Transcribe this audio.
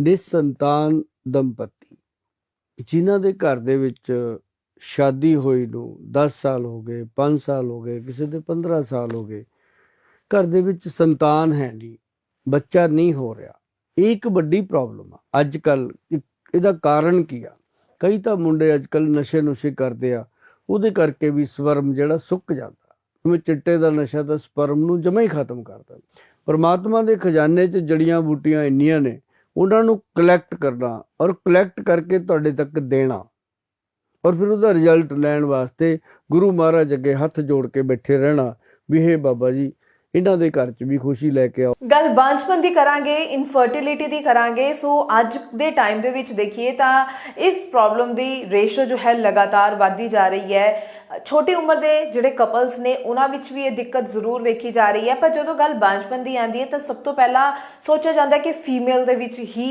ਨਿਸੰਤਾਨ ਦੰਪਤੀ, ਜਿਨ੍ਹਾਂ ਦੇ ਘਰ ਦੇ ਵਿੱਚ ਸ਼ਾਦੀ ਹੋਈ ਨੂੰ 10 ਸਾਲ ਹੋ ਗਏ 5 ਸਾਲ ਹੋ ਗਏ, ਕਿਸੇ ਦੇ 15 ਸਾਲ ਹੋ ਗਏ, ਘਰ ਦੇ ਵਿੱਚ ਸੰਤਾਨ ਹੈ ਨਹੀਂ, ਬੱਚਾ ਨਹੀਂ ਹੋ ਰਿਹਾ। ਇਹ ਇੱਕ ਵੱਡੀ ਪ੍ਰੋਬਲਮ ਆ। ਅੱਜ ਕੱਲ ਇਹਦਾ ਕਾਰਨ ਕੀ ਆ? ਕਈ ਤਾਂ ਮੁੰਡੇ ਅੱਜ ਕੱਲ ਨਸ਼ੇ ਨੁਸ਼ੇ ਕਰਦੇ ਆ। ਉਹਦੇ ਕਰਕੇ ਵੀ ਸਵਰਮ ਜਿਹੜਾ ਸੁੱਕ ਜਾਂਦਾ। ਜਿਵੇਂ ਚਿੱਟੇ ਦਾ ਨਸ਼ਾ ਤਾਂ ਸਪਰਮ ਨੂੰ ਜਮਾ ਹੀ ਖਤਮ ਕਰਦਾ ਪਰਮਾਤਮਾ ਦੇ ਖਜ਼ਾਨੇ 'ਚ ਜੜੀਆਂ ਬੂਟੀਆਂ ਇੰਨੀਆਂ ਨੇ ਉਹਨਾਂ ਨੂੰ ਕਲੈਕਟ ਕਰਨਾ ਔਰ ਕਲੈਕਟ ਕਰਕੇ ਤੁਹਾਡੇ ਤੱਕ ਦੇਣਾ। ਔਰ ਫਿਰ ਉਹਦਾ ਰਿਜ਼ਲਟ ਲੈਣ ਵਾਸਤੇ ਗੁਰੂ ਮਹਾਰਾਜ ਅੱਗੇ ਹੱਥ ਜੋੜ ਕੇ ਬੈਠੇ ਰਹਿਣਾ ਵੀ ਹੇ ਬਾਬਾ ਜੀ ਇਹਨਾਂ ਦੇ ਘਰ 'ਚ ਵੀ ਖੁਸ਼ੀ ਲੈ ਕੇ ਆਓ। ਗੱਲ ਬਾਂਝਪਨ ਦੀ ਕਰਾਂਗੇ ਇਨਫਰਟੀਲਿਟੀ ਦੀ ਕਰਾਂਗੇ, ਸੋ ਅੱਜ ਦੇ ਟਾਈਮ ਦੇ ਵਿੱਚ ਦੇਖੀਏ ਤਾਂ ਇਸ ਪ੍ਰੋਬਲਮ ਦੀ ਰੇਸ਼ੋ ਜੋ ਹੈ ਲਗਾਤਾਰ ਵਧਦੀ ਜਾ ਰਹੀ ਹੈ। ਛੋਟੀ ਉਮਰ ਦੇ ਜਿਹੜੇ ਕਪਲਸ ਨੇ, ਉਹਨਾਂ ਵਿੱਚ ਵੀ ਇਹ ਦਿੱਕਤ ਜ਼ਰੂਰ ਵੇਖੀ ਜਾ ਰਹੀ ਹੈ। ਪਰ ਜਦੋਂ ਗੱਲ ਬਾਂਝਪਨ ਦੀ ਆਉਂਦੀ ਹੈ ਤਾਂ ਸਭ ਤੋਂ ਪਹਿਲਾਂ ਸੋਚਿਆ ਜਾਂਦਾ ਹੈ ਕਿ ਫੀਮੇਲ ਦੇ ਵਿੱਚ ਹੀ